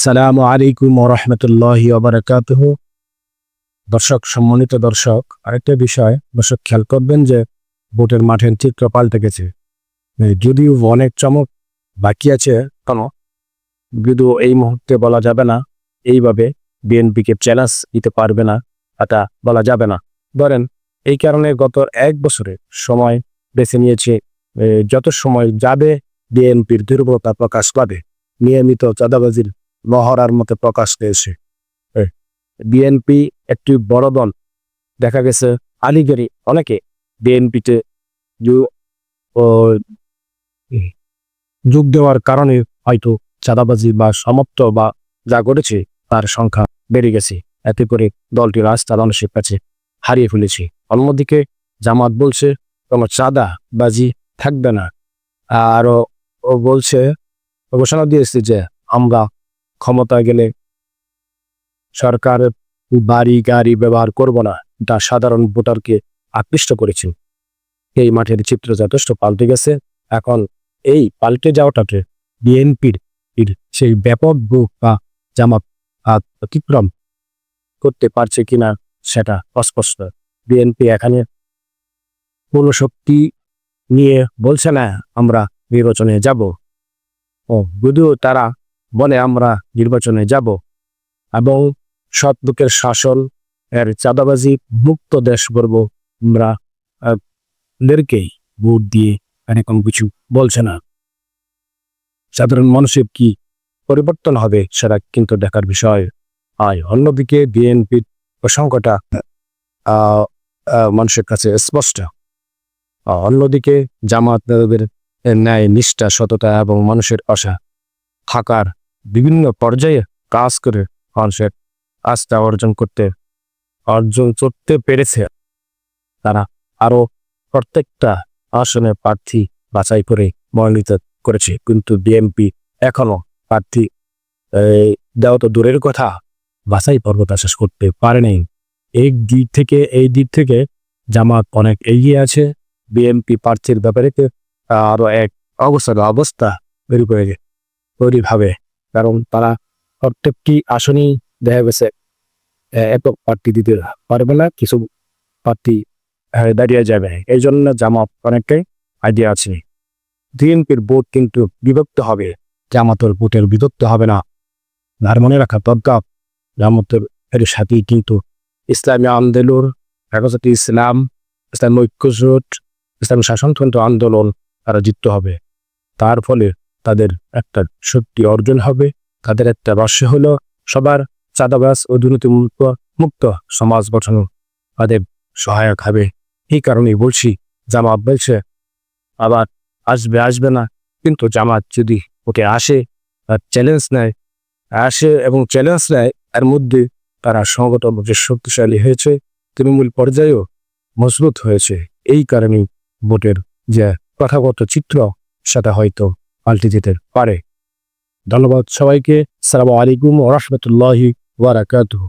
সালামু আলাইকুম রহমতুল্লাহি ওবরাকাতুহ দর্শক, সম্মানিত দর্শক, আরেকটা বিষয়, দর্শক, খেয়াল করবেন যে ভোটের মাঠের চিত্র পাল্টে গেছে। যদিও অনেক চমক বাকি আছে কেন যদিও এই মুহূর্তে বলা যাবে না, এইভাবে বিএনপিকে চ্যালেঞ্জ দিতে পারবে না, এটা বলা যাবে না। ধরেন, এই কারণে গত এক বছরে সময় বেছে নিয়েছে যত সময় যাবে বিএনপির দুর্বলতা প্রকাশ পাবে, নিয়মিত চাঁদাবাজির মহড়ার মতে প্রকাশ পেয়েছে। বিএনপি একটি বড় দল। দেখা গেছে আলিগড়ি, অনেকে বিএনপিতে যোগ দেওয়ার কারণে হয়তো চাঁদাবাজি বা সমাপ্ত বা যা ঘটেছে তার সংখ্যা বেড়ে গেছে। এতে করে দলটি রাস্তা মানুষের কাছে হারিয়ে ফেলেছে। অন্যদিকে জামাত বলছে কোনো চাঁদা বাজি থাকবে না। আরও ও বলছে, ঘোষণা দিয়েছে যে আমরা ক্ষমতায় গেলে সরকার বাড়ি, গাড়ি ব্যবহার করব না। তা সাধারণ ভোটারকে আকৃষ্ট করেছে। এই মাঠের চিত্র যথেষ্ট পাল্টে গেছে। এখন এই পাল্টে যাওয়াটাতে বিএনপির সেই ব্যাপক বুক বা জামাত অতিক্রম করতে পারছে কিনা সেটা অস্পষ্ট। বিএনপি এখানে কোনো শক্তি নিয়ে বলছে না, আমরা নির্বাচনে যাব। ও যদিও তারা বলে আমরা নির্বাচনে যাব এবং সৎ লোকের শাসন এর চাঁদাবাজি মুক্ত দেশ গড়ব আমরা। আহ, দেরকেই ভোট দিয়ে এরকম কিছু বলছে না। সাধারণ মানুষের কি পরিবর্তন হবে সেটা কিন্তু দেখার বিষয়। আয় অন্যদিকে বিএনপির প্রসঙ্গটা মানুষের কাছে স্পষ্ট। অন্যদিকে জামাতের ন্যায় নিষ্ঠা সততা এবং মানুষের আশা থাকার বিভিন্ন পর্যায়ে কাজ করে মানুষের আস্থা অর্জন করতে অর্জন করতে পেরেছে। তারা আরও প্রত্যেকটা আসনে প্রার্থী বাছাই করে মনোনীত করেছে। কিন্তু বিএনপি এখনও প্রার্থী দেওয়া তো দূরের কথা, বাছাই পর্বটা শেষ করতে পারেনি এই দিক থেকে, এই দিক থেকে জামাত অনেক এগিয়ে আছে। বিএনপি প্রার্থীর ব্যাপারে তো আরও এক অবস্থা অবস্থা তৈরি করে তৈরি ভাবে কারণ তারা প্রত্যেকটি আসনই দেখা গেছে। একক প্রার্থী দিতে পারবে না, কিছু প্রার্থী দাঁড়িয়ে যাবে। এই জন্য জামাত অনেকটাই আইডিয়া আছে। বিএনপির ভোট কিন্তু বিভক্ত হবে। জামাতের ভোটের বিভক্ত হবে না। আর মনে রাখা দরকার, জামাতের এর সাথেই কিন্তু ইসলামী আন্দোলন হেফাজতে ইসলাম ইসলাম ঐক্যজোট, ইসলাম শাসনতন্ত্র আন্দোলন তারা জিততে হবে। তার ফলে তাদের একটা শক্তি অর্জন হবে। তাদের একটা রস্য হলো সবার চাঁদাবাস ও দুর্নীতি মুক্ত সমাজ গঠন। তাদের সহায়ক হবে। এই কারণেই বলছি, জামাত বলছে, আবার আসবে আসবে না। কিন্তু জামাত যদি ওকে আসে আর চ্যালেঞ্জ নেয়। আসে এবং চ্যালেঞ্জ নেয় এর মধ্যে তারা সংগঠন যে শক্তিশালী হয়েছে, তৃণমূল পর্যায়েও মজবুত হয়েছে। এই কারণেই ভোটের যে প্রথাগত চিত্র, সেটা হয়তো পাল্টে যেতে পারে। ধন্যবাদ সবাইকে। সালামু আলাইকুম রহমতুল্লাহি ওয়ারাকাতুহু